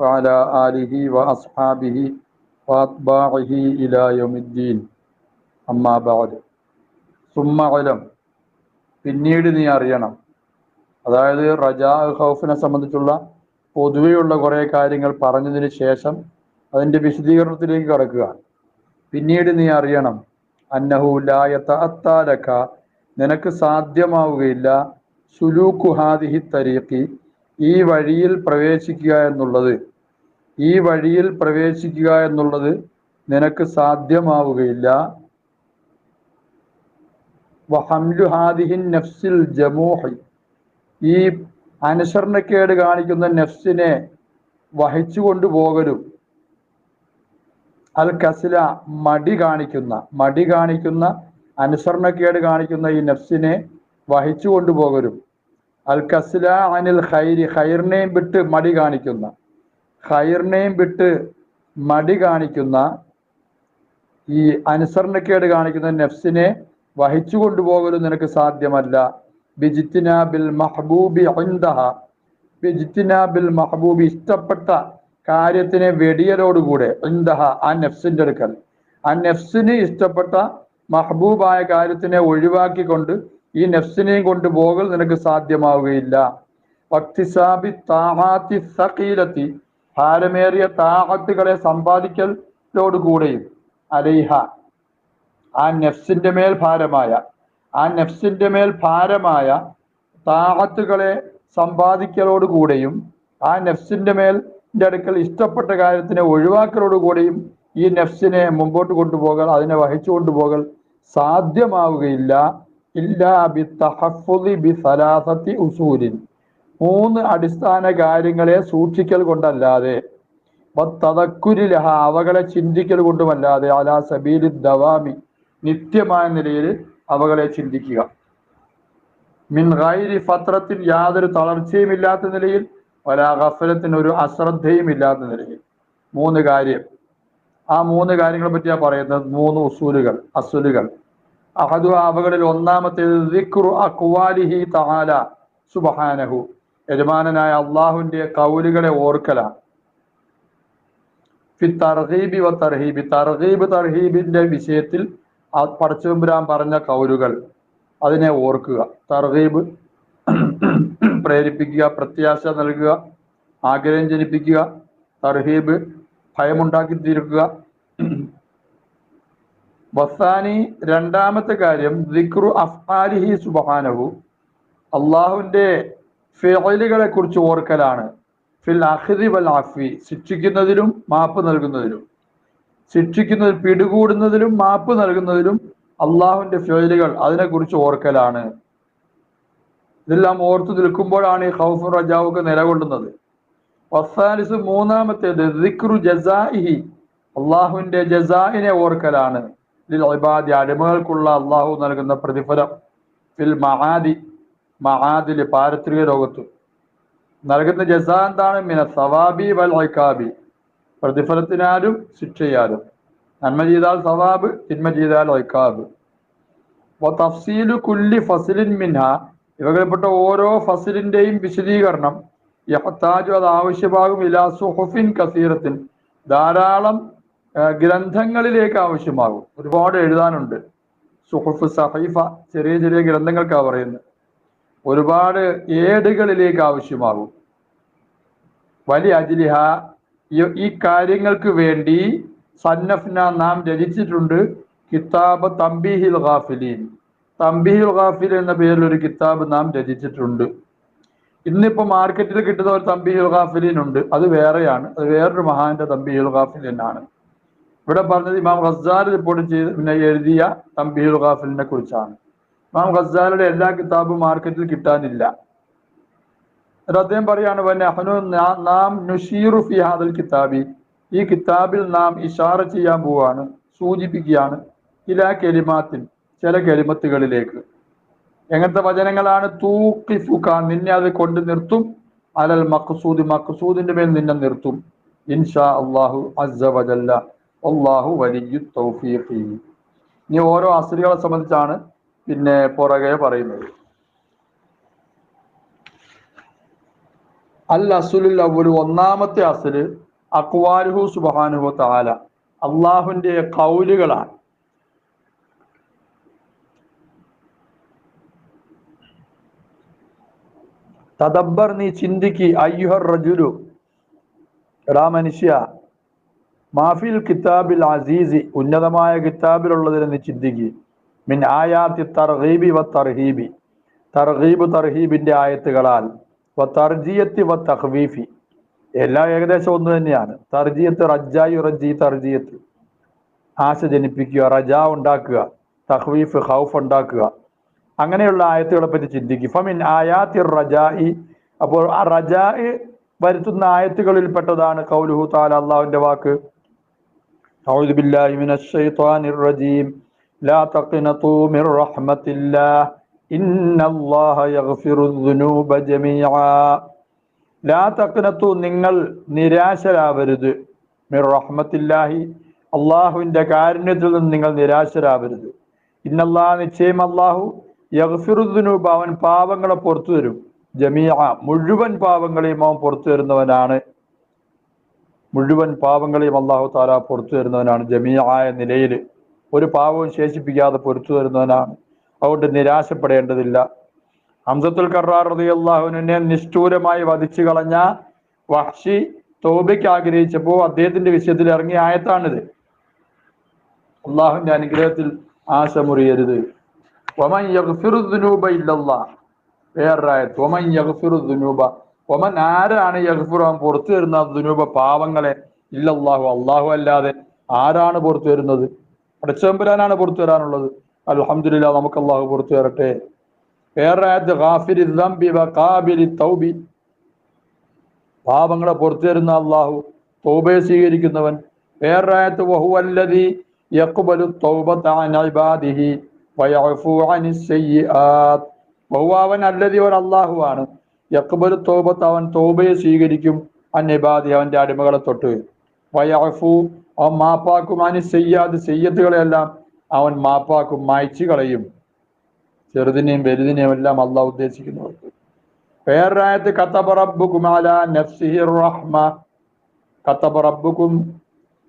وعلى آله وأصحابه وأتباعه إلى يوم الدين أما بعد ثم علم പിന്നീട് നീ അറിയണം അതായത് റജാ ഖൗഫിനെ സംബന്ധിച്ചുള്ള പൊതുവെയുള്ള കുറേ കാര്യങ്ങൾ പറഞ്ഞതിന് ശേഷം അതിൻ്റെ വിശദീകരണത്തിലേക്ക് കടക്കുക പിന്നീട് നീ അറിയണം അന്നഹുലായത്ത അത്താലക്ക നിനക്ക് സാധ്യമാവുകയില്ല സുലൂക്കു ഹാദിഹി തരീഖി ഈ വഴിയിൽ പ്രവേശിക്കുക എന്നുള്ളത് ഈ വഴിയിൽ പ്രവേശിക്കുക എന്നുള്ളത് നിനക്ക് സാധ്യമാവുകയില്ല. നഫ്സിൽ ജമൂഹി. ഈ അനുസരണക്കേട് കാണിക്കുന്ന നഫ്സിനെ വഹിച്ചു കൊണ്ടുപോകലും അൽ കസില മടി കാണിക്കുന്ന മടി കാണിക്കുന്ന അനുസരണക്കേട് കാണിക്കുന്ന ഈ നഫ്സിനെ വഹിച്ചു കൊണ്ടുപോകലും അൽ കസില അനിൽ ഖൈരി ഖൈറിനെയും വിട്ട് മടി കാണിക്കുന്ന. ഖൈറിനെയും വിട്ട് മടി കാണിക്കുന്ന ഈ അനുസരണക്കേട് കാണിക്കുന്ന നെഫ്സിനെ വഹിച്ചു കൊണ്ടുപോകലും നിനക്ക് സാധ്യമല്ല. ബിജിത്തിനാബിൽ മഹബൂബി അന്തഹ ബിജിത്തിന ബിൽ മഹബൂബി ഇഷ്ടപ്പെട്ട കാര്യത്തിനെ വെടിയലോടുകൂടെ. അന്തഹ ആ നെഫ്സിന്റെ അടുക്കൽ. ആ നെഫ്സിന് ഇഷ്ടപ്പെട്ട മഹബൂബായ കാര്യത്തിനെ ഒഴിവാക്കിക്കൊണ്ട് ഈ നെഫ്സിനെയും കൊണ്ടുപോകൽ നിനക്ക് സാധ്യമാവുകയില്ല. വക്തിസാബി താഹാത്തി സഖീലത്തി. ഭാരമേറിയ താഹത്തുകളെ സമ്പാദിക്കലോടുകൂടെയും അലൈഹ. ആ നെഫ്സിന്റെ മേൽ ഭാരമായ ആ നെഫ്സിന്റെ മേൽ ഭാരമായ താഹത്തുകളെ സമ്പാദിക്കലോടുകൂടെയും ആ നെഫ്സിന്റെ മേൽ അടുക്കൽ ഇഷ്ടപ്പെട്ട കാര്യത്തിനെ ഒഴിവാക്കലോടുകൂടെയും ഈ നെഫ്സിനെ മുമ്പോട്ട് കൊണ്ടുപോകൽ അതിനെ വഹിച്ചു കൊണ്ടുപോകൽ സാധ്യമാവുകയില്ല. ഇല്ലാ ബി തഹഫുദി ബി സലാസത്തി ഉസൂലിൻ. മൂന്ന് അടിസ്ഥാന കാര്യങ്ങളെ സൂക്ഷിക്കൽ കൊണ്ടല്ലാതെ തതക്കുരിലഹ അവകളെ ചിന്തിക്കൽ കൊണ്ടുമല്ലാതെ അലാ സബീലി ദവാമി നിത്യമായ നിലയിൽ അവകളെ ചിന്തിക്കുക. മിൻ ഗൈരി ഫത്രത്തിൽ യാതൊരു തളർച്ചയും ഇല്ലാത്ത നിലയിൽ ഒരാ ഗഫലത്തിന് ഒരു അശ്രദ്ധയും ഇല്ലാത്ത നിലയിൽ. മൂന്ന് കാര്യം. ആ മൂന്ന് കാര്യങ്ങളെ പറ്റിയാ പറയുന്നത് മൂന്ന് ഉസൂലുകൾ അസുലുകൾ. അഹദു അവകളിൽ ഒന്നാമത്തേത് സുബ്ഹാനഹു. യജമാനനായ അള്ളാഹുവിന്റെ കൗലുകളെ ഓർക്കലാണ്. തർഹീബി വ തർഹീബി. വിഷയത്തിൽ പടച്ചുമ്പുരാൻ പറഞ്ഞ കൗലുകൾ അതിനെ ഓർക്കുക. തർഹീബ് പ്രേരിപ്പിക്കുക പ്രത്യാശ നൽകുക ആഗ്രഹം ജനിപ്പിക്കുക തർഹീബ് ഭയമുണ്ടാക്കി തീർക്കുക. വസാനി രണ്ടാമത്തെ കാര്യം ദിക്റു അള്ളാഹുവിന്റെ ഫിഅലുകളെ കുറിച്ച് ഓർക്കലാണ്. ഫിൽ അഖിദി വൽ അഫി ശിക്ഷിക്കുന്നതിലും മാപ്പ് നൽകുന്നതിലും. ശിക്ഷിക്കുന്നതിൽ പിടികൂടുന്നതിലും മാപ്പ് നൽകുന്നതിലും അള്ളാഹുവിന്റെ ഫിഅലുകൾ അതിനെക്കുറിച്ച് ഓർക്കലാണ്. ഇതെല്ലാം ഓർത്തു നിൽക്കുമ്പോഴാണ് ഈ ഖൗഫ് റജാവൊക്കെ നിലകൊള്ളുന്നത്. വസാലിസ് മൂന്നാമത്തേത് ദിക്റു ജസാഇഹി അള്ളാഹുവിന്റെ ജസാഇനെ ഓർക്കലാണ്. ഇതിൽ അടിമകൾക്കുള്ള അള്ളാഹു നൽകുന്ന പ്രതിഫലം. ഫിൽ മഹാദി മഹാദിൽ പാരത്രിക ലോകത്ത്. നൽകുന്ന ജസാ എന്താണ്? മിന സവാബി വൽ ഐക്കാബി പ്രതിഫലത്തിനാലും ശിക്ഷയാലും. നന്മ ചെയ്താൽ സവാബ് തിന്മ ചെയ്താൽ ഐക്കാബ് തഫ്സീലു കുല്ലി ഫസിലിൻ മിൻഹ. ഇവകളിൽപ്പെട്ട ഓരോ ഫസിലിന്റെയും വിശദീകരണം യഹത്താജു അത് ആവശ്യമാകും ഇലാ സുഹുഫിൻ കസീറത്തിൻ. ധാരാളം ഗ്രന്ഥങ്ങളിലേക്ക് ആവശ്യമാകും. ഒരുപാട് എഴുതാനുണ്ട്. സുഹുഫ് സഹൈഫ ചെറിയ ചെറിയ ഗ്രന്ഥങ്ങൾക്കാണ് പറയുന്നത്. ഒരുപാട് ഏടുകളിലേക്ക് ആവശ്യമാകും. വലിയ അജിലിഹ ഈ കാര്യങ്ങൾക്ക് വേണ്ടി സന്നഫ്ന നാം രചിച്ചിട്ടുണ്ട് കിതാബ് തംബീഹിൽ ഖാഫിലീൻ തംബീഹിൽ ഖാഫിൽ എന്ന പേരിൽ ഒരു കിതാബ് നാം രചിച്ചിട്ടുണ്ട്. ഇന്നിപ്പോ മാർക്കറ്റിൽ കിട്ടുന്ന ഒരു തംബീഹുൽ ഖാഫിലീൻ ഉണ്ട്. അത് വേറെയാണ്. അത് വേറൊരു മഹാന്റെ തംബീഹുൽ ആണ്. ഇവിടെ പറഞ്ഞത് ഇമാം ഖസാൽ റിപ്പോർട്ട് ചെയ്ത് പിന്നെ എഴുതിയ തംബീഹുൽ ഖാഫിലിനെ കുറിച്ചാണ്. ഇമാം ഖസാലിയുടെ എല്ലാ കിതാബും മാർക്കറ്റിൽ കിട്ടാനില്ല. എന്നിട്ട് അദ്ദേഹം പറയാണ് "വനഹ്നു നാ- നുഷീറു ഫി കിതാബി. ഈ കിതാബിൽ നാം ഇഷാറ ചെയ്യാൻ പോവാണ് സൂചിപ്പിക്കുകയാണ് ഇലാ കെലിമാത്തിൻ ചില കെലിമത്തുകളിലേക്ക്. എങ്ങനത്തെ വചനങ്ങളാണ്? തൂക്കിഫുക നിന്നെ അത് കൊണ്ട് നിർത്തും. അലൽ മഖസൂദ് മഖസൂദിന്റെ മേൽ നിന്നെ നിർത്തും. ഇൻഷാ അള്ളാഹു അസ്സ വജല്ല. അള്ളാഹു വലിയ തൗഫീഖി. ഇനി ഓരോ അസുരികളെ സംബന്ധിച്ചാണ് പിന്നെ പുറകെ പറയുന്നത്. അൽ അസുലുൽ അവലു ഒന്നാമത്തെ അസൽ അക്വാലുഹു സുബാനുഹു താല അള്ളാഹുവിന്റെ കൗലുകളാണ്. തദബ്ബർ നീ ചിന്തിക്ക് അയ്യുഹർ റജുലു എടാ മനുഷ്യ മാഫിൽ കിതാബിൽ അസീസി ഉന്നതമായ കിതാബിലുള്ളതിനെ നീ ചിന്തിക്ക്. മിൻ ആയാത്തി തർഹീബി വ തർഹീബി തർഹീബ് തർഹീബിന്റെ ആയത്തുകളാൽ വ തർജീയത്തി വ തഹ്വീഫി എല്ലാം ഏകദേശം ഒന്ന് തന്നെയാണ്. തർജീയത്ത് റജ്ജായി റജ്ജി തർജീയത്ത്. ആശ ജനിപ്പിക്കുക റജ ഉണ്ടാക്കുക തഹ്വീഫ് ഹൗഫ് ഉണ്ടാക്കുക. അങ്ങനെയുള്ള ആയത്തുകളെ പറ്റി ചിന്തിക്കും ഫമിൻ ആയാത്തി റജായി. അപ്പോൾ ആ റജായി വരുത്തുന്ന ആയത്തുകളിൽ പെട്ടതാണ് കൗലുഹു താല അള്ളാഹുവിന്റെ വാക്ക്. ഔദുബില്ലാഹിമിൻ റജീം. لا تقنطوا من رحمة الله إن الله يغفر الذنوب جميعا ലാ തക്നത്തു നിങ്ങൾ നിരാശരാവരുത് മിർ റഹ്മത്തില്ലാഹി അള്ളാഹുവിന്റെ കാരുണ്യത്തിൽ നിന്ന് നിങ്ങൾ നിരാശരാവരുത് ഇന്നല്ലാ നിശ്ചയം അള്ളാഹു യഗ്ഫിറുദ്ദുനൂബ് അവൻ പാപങ്ങളെ പുറത്തു തരും ജമീഅ മുഴുവൻ പാപങ്ങളെയും അവൻ പുറത്തു തരുന്നവനാണ് മുഴുവൻ പാപങ്ങളെയും അള്ളാഹു താല പുറത്തു തരുന്നവനാണ് ജമീആയ നിലയിൽ ഒരു പാവവും ശേഷിപ്പിക്കാതെ പൊരുത്തു തരുന്നവനാണ് അതുകൊണ്ട് നിരാശപ്പെടേണ്ടതില്ല. ഹംസത്തുൽ കറാർ നിഷ്ഠൂരമായി വധിച്ചു കളഞ്ഞ വഹ്ഷി തോബയ്ക്ക് ആഗ്രഹിച്ചപ്പോൾ അദ്ദേഹത്തിന്റെ വിഷയത്തിൽ ഇറങ്ങിയ ആയത്താണിത്. അള്ളാഹുവിന്റെ അനുഗ്രഹത്തിൽ ആശ മുറിയരുത് ഒമൻ യഗ്ഫിറു ദുനൂബ ഇല്ലല്ലാഹ് വേറൊരായത്ത് ഒമൻ യഗ്ഫിറു ദുനൂബ. ഒമൻ ആരാണ് അവൻ പുറത്തു തരുന്ന ദുനൂബ പാവങ്ങളെ ഇല്ലല്ലാഹു അള്ളാഹു അല്ലാതെ ആരാണ് പുറത്തു വരുന്നത് അടച്ചമ്പരാനാണ് പുറത്തു വരാനുള്ളത്. അലഹമില്ല നമുക്ക് അള്ളാഹു പുറത്തു വരട്ടെ. പാപങ്ങളെ പുറത്തു വരുന്ന അള്ളാഹു തൗബയെ സ്വീകരിക്കുന്നവൻ. വഹുവ അവൻ തൗബയെ സ്വീകരിക്കും. അൻ ഇബാദി അവന്റെ അടിമകളെ തൊട്ട്. അവൻ മാപ്പാക്കും അനിസ് സയ്യാദ് ചെയ്യത്തുകളെല്ലാം അവൻ മാപ്പാക്കും മായ്ച്ചു കളയും. ചെറുതിനെയും വലുതിനെയും എല്ലാം അള്ളാഹ് ഉദ്ദേശിക്കുന്നത് പേരായത്ത് കത്തബറബുക്കും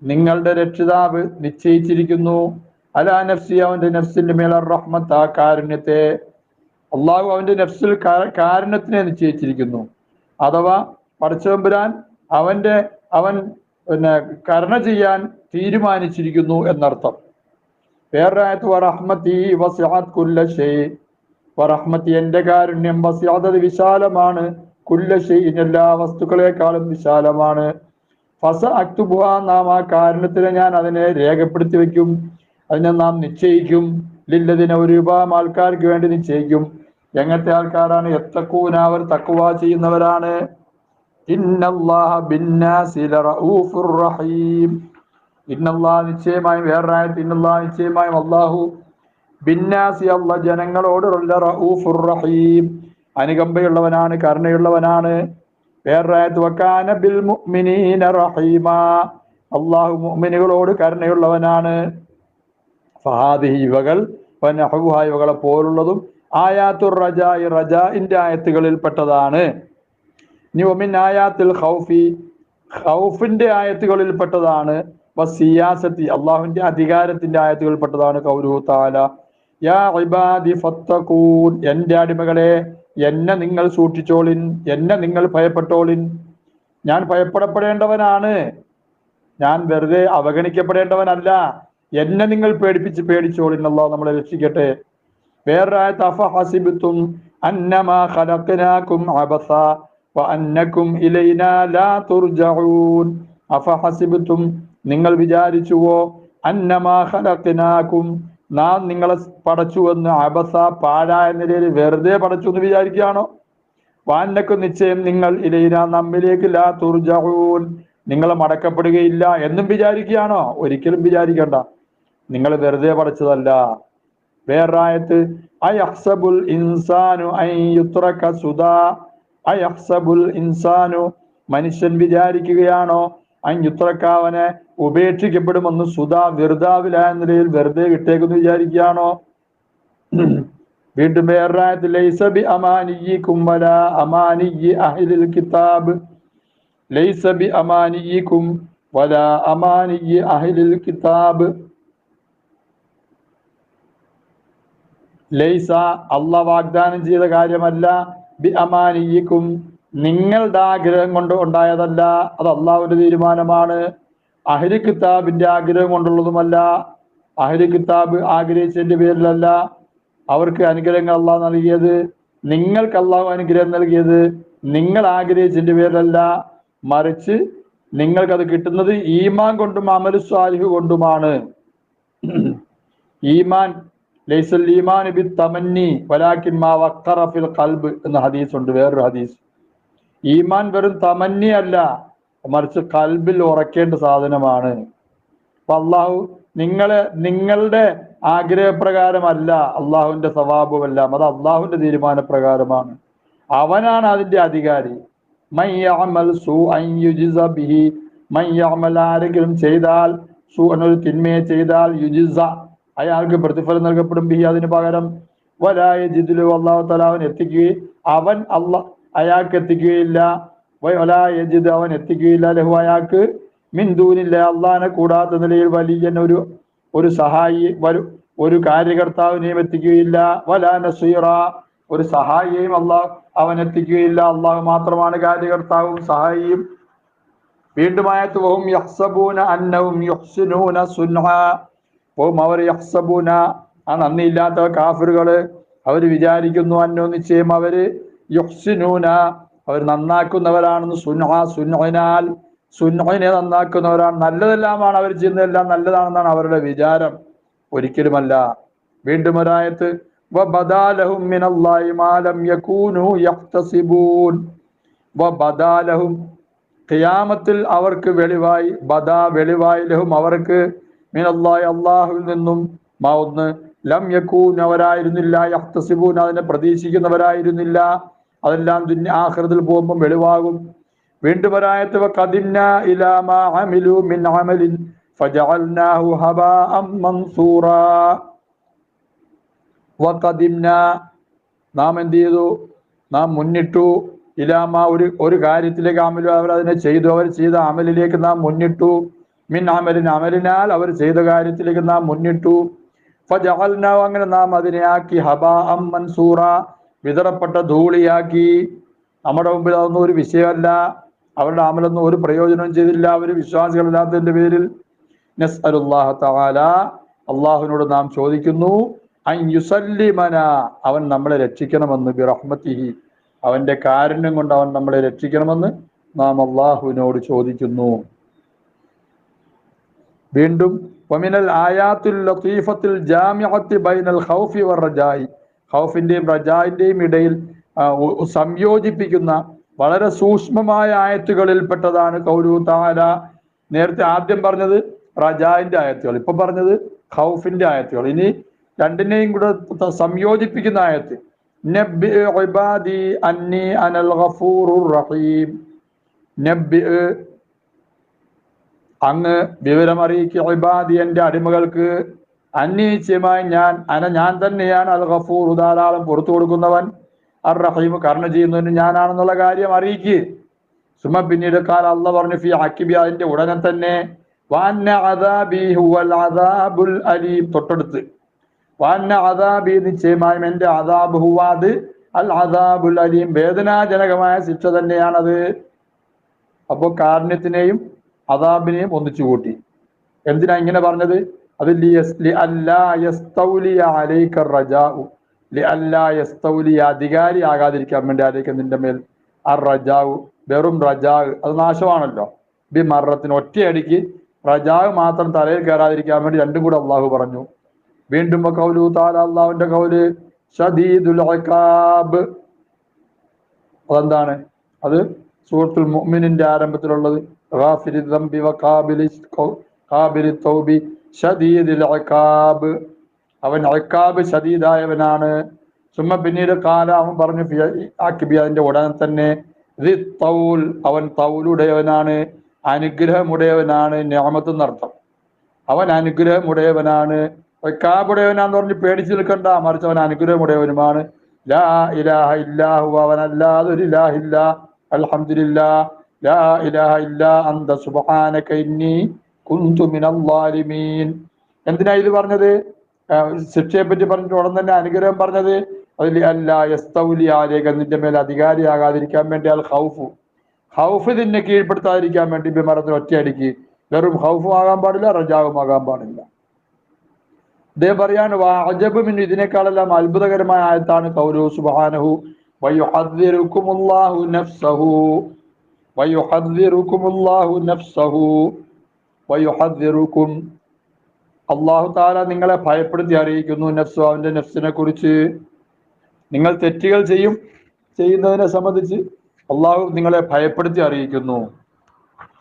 നിങ്ങളുടെ രക്ഷിതാവ് നിശ്ചയിച്ചിരിക്കുന്നു. അല നഫ്സി അവന്റെ നഫ്സിന്റെ മേൽ റഹ്മത്ത് ആ കാരുണ്യത്തെ അള്ളാഹു അവന്റെ നഫ്സിൽ കാരുണ്യത്തിനെ നിശ്ചയിച്ചിരിക്കുന്നു. അഥവാ പടച്ചവമ്പുരാൻ അവന്റെ അവൻ പിന്നെ കരുണ ചെയ്യാൻ തീരുമാനിച്ചിരിക്കുന്നു എന്നർത്ഥം. വേറൊരായത്ത് വറഹ്മത്തി വസിഅത് കുല്ല ഷൈ വറഹ്മത്തി എന്റെ കാരുണ്യം വസിഅത് അത് വിശാലമാണ്. കുല്ല എല്ലാ വസ്തുക്കളെക്കാളും വിശാലമാണ്. ഫസ അക്തുബുഹ നാം ആ കാരണത്തിന് ഞാൻ അതിനെ രേഖപ്പെടുത്തി വെക്കും അതിനെ നാം നിശ്ചയിക്കും. ലില്ലതിനെ ഒരു വിഭാഗം ആൾക്കാർക്ക് വേണ്ടി നിശ്ചയിക്കും. എങ്ങനത്തെ ആൾക്കാരാണ്? എത്തക്കൂന അവർ തക്കുവ ചെയ്യുന്നവരാണ്. നിശ്ചയമായും വേറൊരായത്ത് ഇന്നല്ലാ നിശ്ചയമായും അള്ളാഹു ബിന്നാസി അള്ള ജനങ്ങളോടുള്ള റഊഫുർ റഹീം. അനുകമ്പയുള്ളവനാണ് കരുണയുള്ളവനാണ്. വേറൊരായത്ത് വക്കാന ബിൽ മുഅ്മിനീന റഹീമ. അള്ളാഹു മുഅ്മിനുകളോട് കരുണയുള്ളവനാണ്. ഫഹാദിഹി ഇവകൾ വനഹുഹ ഇവകളെ പോലുള്ളതും ആയാത്തുർ റജായി റജാഇന്റെ ആയത്തുകളിൽ പെട്ടതാണ് ഇനി ആയാത്തിൽ ഖൗഫി ഖൗഫിന്റെ ആയത്തുകളിൽ പെട്ടതാണ് വസിയാസത്തി അള്ളാഹുവിന്റെ അധികാരത്തിന്റെ ആയത്തുകളിൽ പെട്ടതാണ് കൗരു താല യാ ഇബാദി ഫത്തഖൂൻ അടിമകളെ എന്നെ നിങ്ങൾ സൂക്ഷിച്ചോളിൻ എന്നെ നിങ്ങൾ ഭയപ്പെട്ടോളിൻ. ഞാൻ ഭയപ്പെടപ്പെടേണ്ടവനാണ്. ഞാൻ വെറുതെ അവഗണിക്കപ്പെടേണ്ടവനല്ല. എന്നെ നിങ്ങൾ പേടിപ്പിച്ച് പേടിച്ചോളിൻ. അള്ളാഹു നമ്മളെ രക്ഷിക്കട്ടെ. വേറൊരായ തഫ ഹസിബിത്തും അന്നമാ ഖലഖനാകും അബസ. വഅന്നകും ഇലൈനാ ലാ തുർജഊൻ. അഫ ഹസിബിത്തും നിങ്ങൾ വിചാരിച്ചുവോ അന്നമാ ഖലഖനാകും. നാം നിങ്ങളെ പടച്ചുവെന്ന് അബസ പാഴായ നിലയിൽ വെറുതെ പടച്ചു എന്ന് വിചാരിക്കുകയാണോ? വാന്നക്കും നിശ്ചയം നിങ്ങൾ ഇലൈന നമ്മിലേക്ക് ലാ തുർജഊൻ. നിങ്ങൾ മടക്കപ്പെടുകയില്ല എന്നും വിചാരിക്കുകയാണോ? ഒരിക്കലും വിചാരിക്കണ്ട. നിങ്ങൾ വെറുതെ പടച്ചതല്ല. വേറായത്ത് അഹ്സബുൽ ഇൻസാനു അൻ യുത്രക സുദാ. അയഹ്സബുൽ ഇൻസാനു മനുഷ്യൻ വിചാരിക്കുകയാണോ? അഞ്ഞുത്രക്കാവനെ ഉപേക്ഷിക്കപ്പെടുമെന്ന് സുധാ വെറുതാവിലായ നിലയിൽ വെറുതെ വിട്ടേക്കെന്ന് വിചാരിക്കുകയാണോ? വീണ്ടും അള്ള കിതാബ്. കിതാബ്. ലൈസ അല്ല വാഗ്ദാനം ചെയ്ത കാര്യമല്ല. ബി അമാനിയിക്കും. നിങ്ങളുടെ ആഗ്രഹം കൊണ്ട് ഉണ്ടായതല്ല. അത് അള്ളാഹുവിന്റെ തീരുമാനമാണ്. അഹരി കിതാബിന്റെ ആഗ്രഹം കൊണ്ടുള്ളതുമല്ല. അഹരി കിതാബ് ആഗ്രഹിച്ചതിന്റെ പേരിലല്ല അവർക്ക് അനുഗ്രഹങ്ങൾ അള്ളാഹ് നൽകിയത്. നിങ്ങൾക്ക് അള്ളാഹു അനുഗ്രഹം നൽകിയത് നിങ്ങൾ ആഗ്രഹിച്ചതിന്റെ പേരിലല്ല. മറിച്ച് നിങ്ങൾക്കത് കിട്ടുന്നത് ഈമാൻ കൊണ്ടും അമൽ സ്വാലിഹ് കൊണ്ടുമാണ്. ഈമാൻ ലൈസൽ ബി തമന്നി മാ ഫിൽ ഖൽബ് എന്ന ഹദീസ് ഉണ്ട് വേറൊരു ഹദീസ്. ഈമാൻ വെറും തമന്നി അല്ല മറിച്ച് കൽബിൽ ഉറക്കേണ്ട സാധനമാണ്. അപ്പൊ അള്ളാഹു നിങ്ങളെ നിങ്ങളുടെ ആഗ്രഹപ്രകാരമല്ല അള്ളാഹുവിന്റെ സ്വഭാവമെല്ലാം അത് അള്ളാഹുവിന്റെ തീരുമാനപ്രകാരമാണ്. അവനാണ് അതിന്റെ അധികാരി. ആരെങ്കിലും ചെയ്താൽ സു എന്നൊരു തിന്മയെ ചെയ്താൽ യുജിസ അയാൾക്ക് പ്രതിഫലം നൽകപ്പെടും ബിഹി. അതിന് പകരം വലായ ജിദിലു അള്ളാഹു തആല അവൻ എത്തിക്കുകയും അവൻ അല്ല അയാൾക്ക് എത്തിക്കുകയില്ല. വലായ ജിദ് അവൻ എത്തിക്കുകയില്ല. ലഹു അയാൾക്ക് മിന്ദൂനില്ല അള്ളാഹിനെ കൂടാത്ത നിലയിൽ വലിയ ഒരു ഒരു സഹായി വരും ഒരു കാര്യകർത്താവിനെയും എത്തിക്കുകയില്ല. വലാ നസീറ ഒരു സഹായിയെയും അള്ളാഹ് അവൻ എത്തിക്കുകയില്ല. അള്ളാഹു മാത്രമാണ് കാര്യകർത്താവും സഹായിയും. വീണ്ടും ആയത്ത് വഹും യഹ്സബൂന അന്നവും യുഹ്സിനൂന സുൻഹ. പോകും അവർ യഹ്സബൂന. ആ നന്ദിയില്ലാത്ത കാഫറുകൾ അവർ വിചാരിക്കുന്നു അന്നോ നിശ്ചയം അവർ യുഹ്സിനൂന. അവർ നന്നാക്കുന്നവരാണെന്ന് സുനഹ സുനഹിനാൽ സുനഹിനെ നന്നാക്കുന്നവരാണ്. നല്ലതെല്ലാമാണ് അവർ ചെയ്യുന്നതെല്ലാം നല്ലതാണെന്നാണ് അവരുടെ വിചാരം. ഒരിക്കലുമല്ല. വീണ്ടും ഒരായത്ത് അവർക്ക് വെളിവായി ബദാ വെളിവായി ലഹും അവർക്ക് മിനല്ലാഹി അള്ളാഹുവിൽ നിന്നും മാ ലം യക്കൂൻ അവരായിരുന്നില്ല യഹ്തസിബൂൻ അതിനെ പ്രതീക്ഷിക്കുന്നവരായിരുന്നില്ല. അതെല്ലാം ദുന്യ ആഖിറത്തിൽ പോകുമ്പോൾ വെളിവാകും. വീണ്ടും ഒരായത്ത് വഖദിംന ഇലാ മാ അമിലു മിൻ അമലിൻ ഫജഅൽനാഹു ഹബാഅം മൻസൂറ. വഖദിംന നാം എന്ത് ചെയ്തു? നാം മുന്നിട്ടു ഇലാമ ഒരു ഒരു കാര്യത്തിലേക്ക് അമലു അവർ അതിനെ ചെയ്തു. അവർ ചെയ്ത അമലിലേക്ക് നാം മുന്നിട്ടു. മിൻ അമലിൻ അമലിനാൽ അവർ ചെയ്ത കാര്യത്തിലേക്ക് നാം മുന്നിട്ടു. അങ്ങനെ നാം അതിനെ ആക്കി ഹബാ അം മൻസൂറ വിതറപ്പെട്ട ധൂളിയാക്കി. നമ്മുടെ മുമ്പിൽ അതൊന്നും ഒരു വിഷയമല്ല. അവരുടെ അമലൊന്നും ഒരു പ്രയോജനവും ചെയ്തില്ല. അവർ വിശ്വാസികളില്ലാത്തതിന്റെ പേരിൽ. നസ്അലുല്ലാഹ തആല അള്ളാഹുവിനോട് നാം ചോദിക്കുന്നു അവൻ നമ്മളെ രക്ഷിക്കണമെന്ന് ബിറഹ്മത്തിഹി. അവന്റെ കാരുണ്യം കൊണ്ട് അവൻ നമ്മളെ രക്ഷിക്കണമെന്ന് നാം അള്ളാഹുവിനോട് ചോദിക്കുന്നു. വീണ്ടും ഒമിനൽ ആയാത്തുൽ ലത്തീഫത്തിൽ ജാമിഅത്തി ബൈനൽ ഖൗഫി വർ റജായി. ഖൗഫിന്റെയും റജായിന്റെയും ഇടയിൽ സംയോജിപ്പിക്കുന്ന വളരെ സൂക്ഷ്മമായ ആയത്തുകളിൽ പെട്ടതാണ് കൗരു താല നേരത്തെ ആദ്യം പറഞ്ഞത് റജായിന്റെ ആയത്തുകൾ ഇപ്പൊ പറഞ്ഞത് ഖൗഫിന്റെ ആയത്തുകൾ. ഇനി രണ്ടിനെയും കൂടെ സംയോജിപ്പിക്കുന്ന ആയത്ത്. നബ്ബി ഇബാദി അന്നി അനൽ ഗഫൂറുർ റഹീം. നബ്ബി അങ്ങ് വിവരമറിയിക്കുക ഇബാദി എന്റെ അടിമകൾക്ക്. അന്വേഷ്യമായി ഞാൻ അന ഞാൻ തന്നെയാണ് അൽ ഗഫൂർ ധാരാളം പുറത്തു കൊടുക്കുന്നവൻ. അർ റഹീം കർണ ചെയ്യുന്നവന് ഞാനാണെന്നുള്ള കാര്യം അറിയിക്കുക സുമ പിന്നീട് കാല അല്ല പറഞ്ഞു ഫി അക്കിബി അതിന്റെ ഉടനെ തന്നെ. അലീം. തൊട്ടടുത്ത്. വാന്ന അദാബി നിശ്ചയമായും എന്റെ അദാബ് ഹുവാദ് അൽ അദാബുൽ അലീം വേദനാജനകമായ ശിക്ഷ തന്നെയാണത്. അപ്പോ കാരുണ്യത്തിനെയും അദാബിനെയും ഒന്നിച്ചു കൂട്ടി. എന്തിനാ ഇങ്ങനെ പറഞ്ഞത്? അത് അധികാരി ആകാതിരിക്കാൻ വേണ്ടി ആലേക്കും നിന്റെ മേൽ ആ റജാവ് വെറും റജാവ് അത് നാശമാണല്ലോ. ബി മറത്തിന് ഒറ്റയടിക്ക് റജാവ് മാത്രം തലയിൽ കയറാതിരിക്കാൻ വേണ്ടി രണ്ടും കൂടെ അള്ളാഹു പറഞ്ഞു. വീണ്ടും കൗലു താല അള്ളാഹുവിന്റെ കൗൽ ഷദീദുൽ അതെന്താണ്? അത് സൂറത്തുൽ മുഅ്മിനിന്റെ ആരംഭത്തിലുള്ളത്. غافر الذنب وقابل قابل التوب شديد العقاب അവൻ അക്കാബ് ഷദീദായവനാണ് സുമ പിന്നീട് കാല അവൻ പറഞ്ഞു ഫി- ആക്കിബി അതിന്റെ ഉടനെ തന്നെ ദി തൗൽ അവൻ തൗലുടയവനാണ് അനുഗ്രഹമുടയവനാണ് ഞാമത്ത് എന്നർത്ഥം അവൻ അനുഗ്രഹമുടയവനാണ് കാബുടയവനാന്ന് പറഞ്ഞ് പേടിച്ചു നിൽക്കണ്ട മറിച്ച് അവൻ അനുഗ്രഹമുടയവനുമാണ് ലാ ഇലാഹ ഇല്ലാഹു അവനല്ലാതെ ഒരു ഇലാഹില്ല അൽഹംദുലില്ലാ ലാ ഇലാഹ إلا أنت സുബ്ഹാനക ഇന്നി كنت من ളാലിമീൻ എന്തിനാ ഇത് പറഞ്ഞത്? ശിക്ഷയെ പറ്റി പറഞ്ഞിട്ട് ഉടൻ തന്നെ അനുഗ്രഹം പറഞ്ഞത്? അതിൽ അല്ല യസ്തൗലി ആരേഖ നിന്റെ മേൽ അധികാരിയാകാതിരിക്കാൻ വേണ്ടി അൽ ഹൗഫ് ഹൗഫ് നിന്നെ കീഴ്പ്പെടുത്താതിരിക്കാൻ വേണ്ടി ബിമറത്തിന് ഒറ്റയടിക്ക്. വെറും ഹൗഫും ആകാൻ പാടില്ല റജാവും ആകാൻ പാടില്ല. അദ്ദേഹം പറയാണ് വാജബ് മിൻ ഇതിനേക്കാളെല്ലാം അത്ഭുതകരമായ ആയത്താണ് കൗരവ് സുബാനഹു വയുഹദ്ദിറുക്കുമുല്ലാഹു നഫ്സഹു. വയുഹദ്ദിറുക്കുമുല്ലാഹു നഫ്സഹു. വയുഹദ്ദിറുക്കും. അള്ളാഹു താല നിങ്ങളെ ഭയപ്പെടുത്തി അറിയിക്കുന്നു നഫ്സു അവന്റെ നഫ്സിനെ കുറിച്ച്. നിങ്ങൾ തെറ്റുകൾ ചെയ്യും ചെയ്യുന്നതിനെ സംബന്ധിച്ച് അള്ളാഹു നിങ്ങളെ ഭയപ്പെടുത്തി അറിയിക്കുന്നു.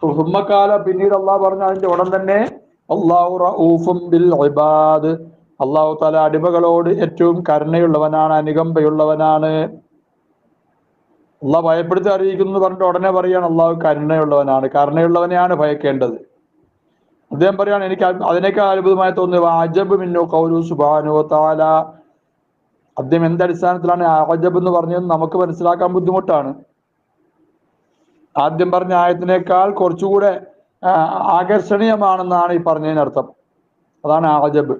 സുഹമ്മക്കാല പിന്നീട് അള്ളാഹു പറഞ്ഞ അതിന്റെ ഉടൻ തന്നെ അള്ളാഹു റഊഫും ബിൽ ഇബാദ്. അള്ളാഹു താല അടിമകളോട് ഏറ്റവും കരുണയുള്ളവനാണ് അനുകമ്പയുള്ളവനാണ്. അള്ളാഹ് ഭയപ്പെടുത്തി അറിയിക്കുന്നു പറഞ്ഞിട്ട് ഉടനെ പറയാണ് അള്ളാഹു കരുണയുള്ളവനാണ്. കരുണയുള്ളവനെയാണ് ഭയക്കേണ്ടത്. അദ്ദേഹം പറയാണ് എനിക്ക് അതിനേക്കാൾ അത്ഭുതമായി തോന്നിയത് അജബ് മിന്നു കൗരു സുബാനു താല അദ്ദേഹം എന്തടിസ്ഥാനത്തിലാണ് അജബ് എന്ന് പറഞ്ഞത് നമുക്ക് മനസ്സിലാക്കാൻ ബുദ്ധിമുട്ടാണ്. ആദ്യം പറഞ്ഞ ആയത്തിനേക്കാൾ കുറച്ചുകൂടെ ആകർഷണീയമാണെന്നാണ് ഈ പറഞ്ഞതിനർത്ഥം. അതാണ് അജബ്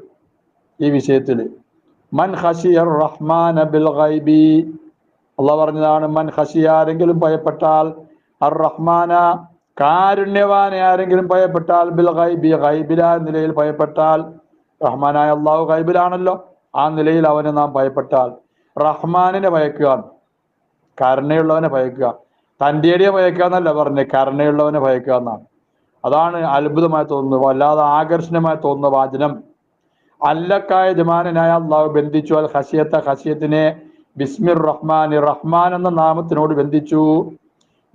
ഈ വിഷയത്തിൽ മൻ ഹഷിയർ റഹ്മാൻ ബിൽ ഗൈബി അള്ളാഹ് പറഞ്ഞതാണ് മൻ ഖശിയ ആരെങ്കിലും ഭയപ്പെട്ടാൽ അർ റഹ്മാന കാരുണ്യവാനെ ആരെങ്കിലും ഭയപ്പെട്ടാൽ ബിൽ ഗൈബി ഗൈബില നിലയിൽ ഭയപ്പെട്ടാൽ റഹ്മാനായ അള്ളാഹു ഗൈബിലാണല്ലോ. ആ നിലയിൽ അവനെ നാം ഭയപ്പെട്ടാൽ റഹ്മാനിനെ ഭയക്കുക കരുണയുള്ളവനെ ഭയക്കുക തന്റെടിയെ ഭയക്കുക എന്നല്ല പറഞ്ഞത് കരുണയുള്ളവനെ ഭയക്കുക എന്നാണ്. അതാണ് അത്ഭുതമായി തോന്നുന്നത് വല്ലാതെ ആകർഷണമായി തോന്നുന്ന വാചനം. അല്ലക്കായ ജമാനായ അള്ളാഹു ബന്ധിച്ചു അൽ ഹസിയത്തെ ഹസിയത്തിനെ ബിസ്മിർ റഹ്മാൻ റഹ്മാൻ എന്ന നാമത്തിനോട് ബന്ധിച്ചു.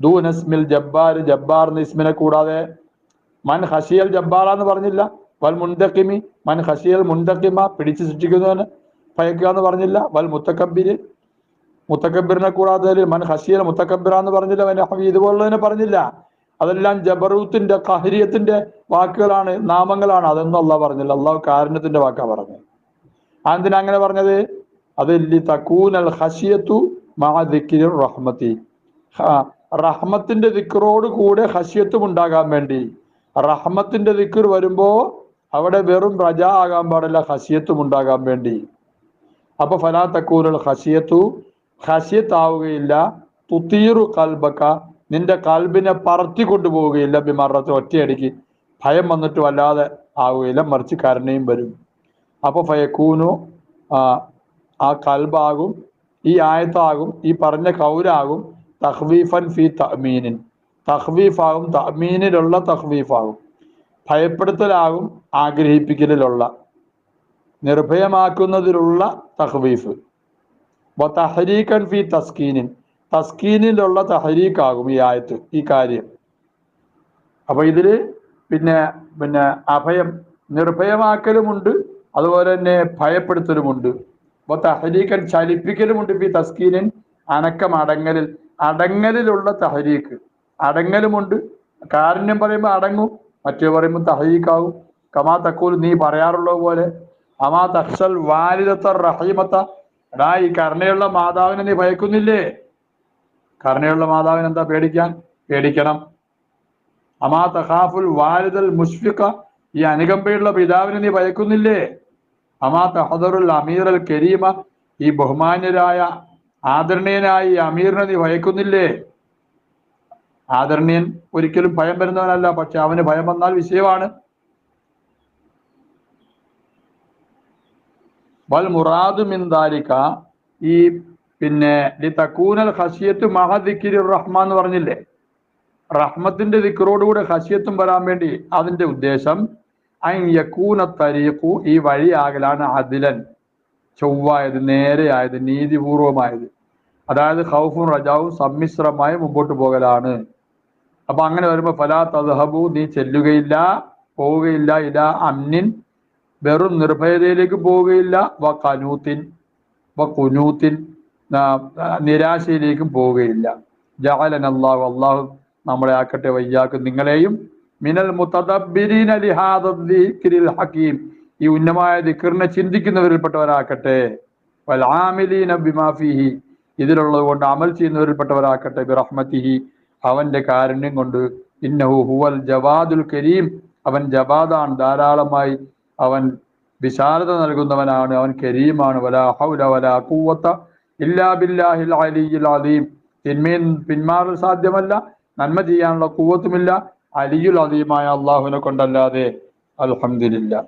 ദൂനസ്മിൽ ജബ്ബാർ ജബ്ബാർ എന്ന ഇസ്മിനെ കൂടാതെ. മൻ ഹഷിയൽ ജബ്ബാർ എന്ന് പറഞ്ഞില്ല. വൽ മുന്തക്കിമി മൻ ഹഷിയൽ മുന്തക്കിമ പിടിച്ചു സൃഷ്ടിക്കുന്നവന് ഭയക്കുക എന്ന് പറഞ്ഞില്ല. വൽ മുത്തക്കബിര് മുത്തക്കബിറിനെ കൂടാതെ മൻ ഹഷിയൽ മുത്തക്കബിറ എന്ന് പറഞ്ഞില്ല. വൻ തന്നെ പറഞ്ഞില്ല. അതെല്ലാം ജബറൂത്തിന്റെ കഹരിയത്തിന്റെ വാക്കുകളാണ് നാമങ്ങളാണ്. അതൊന്നും അള്ളാഹ് പറഞ്ഞില്ല. അള്ളാഹു കാരുണ്യത്തിന്റെ വാക്കാ പറഞ്ഞത്. അതെന്തിനാ അങ്ങനെ പറഞ്ഞത്? അത് ഹസിയത്തു റഹ്മത്തി. റഹ്മത്തിന്റെ ദിക്കറോട് കൂടെ ഹസിയത്തും ഉണ്ടാകാൻ വേണ്ടി. റഹ്മത്തിന്റെ ദിക്കർ വരുമ്പോ അവിടെ വെറും റജ ആകാൻ പാടില്ല ഹസിയത്തും ഉണ്ടാകാൻ വേണ്ടി. അപ്പൊ ഫലാ തക്കൂനൽ ഹസിയത്തു ആവുകയില്ല തുത്തീറു കൽബക്ക നിന്റെ കൽബിനെ പറത്തി കൊണ്ടുപോവുകയില്ല ബിമറത്ത് ഒറ്റയടിക്ക്. ഭയം വന്നിട്ട് വല്ലാതെ ആവുകയില്ല മറിച്ച് കരുണയും വരും. അപ്പൊ ഫയക്കൂനു ആ കൽബാകും ഈ ആയത്താകും ഈ പറഞ്ഞ കൗരാകും തഹ്വീഫൻ ഫി തഅമീനിൻ. തഹ്വീഫാകും തഅമീനിലുള്ള തഹ്വീഫാകും. ഭയപ്പെടുത്തലാകും ആഗ്രഹിപ്പിക്കലിലുള്ള. നിർഭയമാക്കുന്നതിലുള്ള തഹ്വീഫ്. വ തഹരീക്കൻ ഫി തസ്കീനിൻ. തസ്കീനിലുള്ള തഹരീക്കാകും ഈ ആയത്ത് ഈ കാര്യം. അപ്പൊ ഇതിൽ പിന്നെ പിന്നെ അഭയം നിർഭയമാക്കലുമുണ്ട് അതുപോലെ തന്നെ ഭയപ്പെടുത്തലുമുണ്ട്. തഹരീക്കൻ ചലിപ്പിക്കലുമുണ്ട് ഫി തസ്കീനിൻ അനക്കം അടങ്ങലിൽ. അടങ്ങലിലുള്ള തഹരീക്ക് അടങ്ങലുമുണ്ട്. കാരുണ്യം പറയുമ്പോൾ അടങ്ങും. മറ്റേ പറയുമ്പോൾ തഹരീക്കാവും കമാ തക്കൂൽ നീ പറയാറുള്ളത് പോലെ. അമാ തക്ഷൽ വാലിദത്ത റഹീമത്ത. എടാ ഈ കരുണയുള്ള മാതാവിനെ നീ ഭയക്കുന്നില്ലേ? കരുണയുള്ള മാതാവിന് എന്താ പേടിക്കാൻ? പേടിക്കണം. അമാ തഹാഫുൽ വാലിദൽ മുഷ്ഫിഖ ഈ അനുകമ്പയുള്ള പിതാവിനെ നീ ഭയക്കുന്നില്ലേ? അമാ അമീർ അൽ കരീമ ഈ ബഹുമാന്യരായ ആദരണീയനായി അമീറിനെ നീ ഭയക്കുന്നില്ലേ? ആദരണീയൻ ഒരിക്കലും ഭയം വരുന്നവനല്ല പക്ഷെ അവന് ഭയം വന്നാൽ വിഷയമാണ്. വൽ മുറാദു മിൻ ദാലിക ഈ പിന്നെ ലി തക്കൂനൽ ഹസിയത്ത് മഹദിക്കിരി റഹ്മാൻ എന്ന് പറഞ്ഞില്ലേ? റഹ്മത്തിന്റെ ദിക്കറോടുകൂടെ ഹസിയത്തും വരാൻ വേണ്ടി അതിന്റെ ഉദ്ദേശം അൻ യക്കൂന തരീഖു ഈ വഴിയാകലാണ് അതിലൻ. ചൊവ്വായത് നേരെയായത് നീതിപൂർവമായത്. അതായത് ഹൗഫും റജാവും സമ്മിശ്രമായി മുമ്പോട്ട് പോകലാണ്. അപ്പൊ അങ്ങനെ വരുമ്പോ ഫലാ തദ്ഹബു നീ ചെല്ലുകയില്ല പോവുകയില്ല ഇല അമ്നിൻ. വെറും നിർഭയതയിലേക്ക് പോവുകയില്ല വ കനൂത്തിൻ വ കുനൂത്തിൻ നിരാശയിലേക്കും പോവുകയില്ല. ജാലൻ അള്ളാഹു അള്ളാഹു നമ്മളെ ആക്കട്ടെ വയ്യാക്കും നിങ്ങളെയും മിനൽ മുതദബ്ബിരീന ലിഹാദ ദിക്രിൽ ഹകീം. ഈ ഉന്നമായ ദിക്കറിനെ ചിന്തിക്കുന്നവരിൽപ്പെട്ടവരാക്കട്ടെ വൽ ആമിലീന ബിമാ ഫീഹി. ഇതിലുള്ളത് കൊണ്ട് അമൽ ചെയ്യുന്നവരിൽപ്പെട്ടവരാക്കട്ടെ ബിറഹ്മത്തിഹി അവന്റെ കാരുണ്യം കൊണ്ട് ഇന്നഹു ഹുവൽ ജവാദുൽ കരീം. അവൻ ജവാദാണ് ധാരാളമായി അവൻ വിശാലത നൽകുന്നവനാണ് അവൻ കരീമാണ്. ഹൗല ഇല്ലാ ബില്ലാഹിൽ അലിയിൽ അലീം. തിന്മയും പിന്മാറൽ സാധ്യമല്ല നന്മ ചെയ്യാനുള്ള കൂവത്തുമില്ല അലിയുൽ അലീമായ അള്ളാഹുവിനെ കൊണ്ടല്ലാതെ അൽഹംദുലില്ലാ.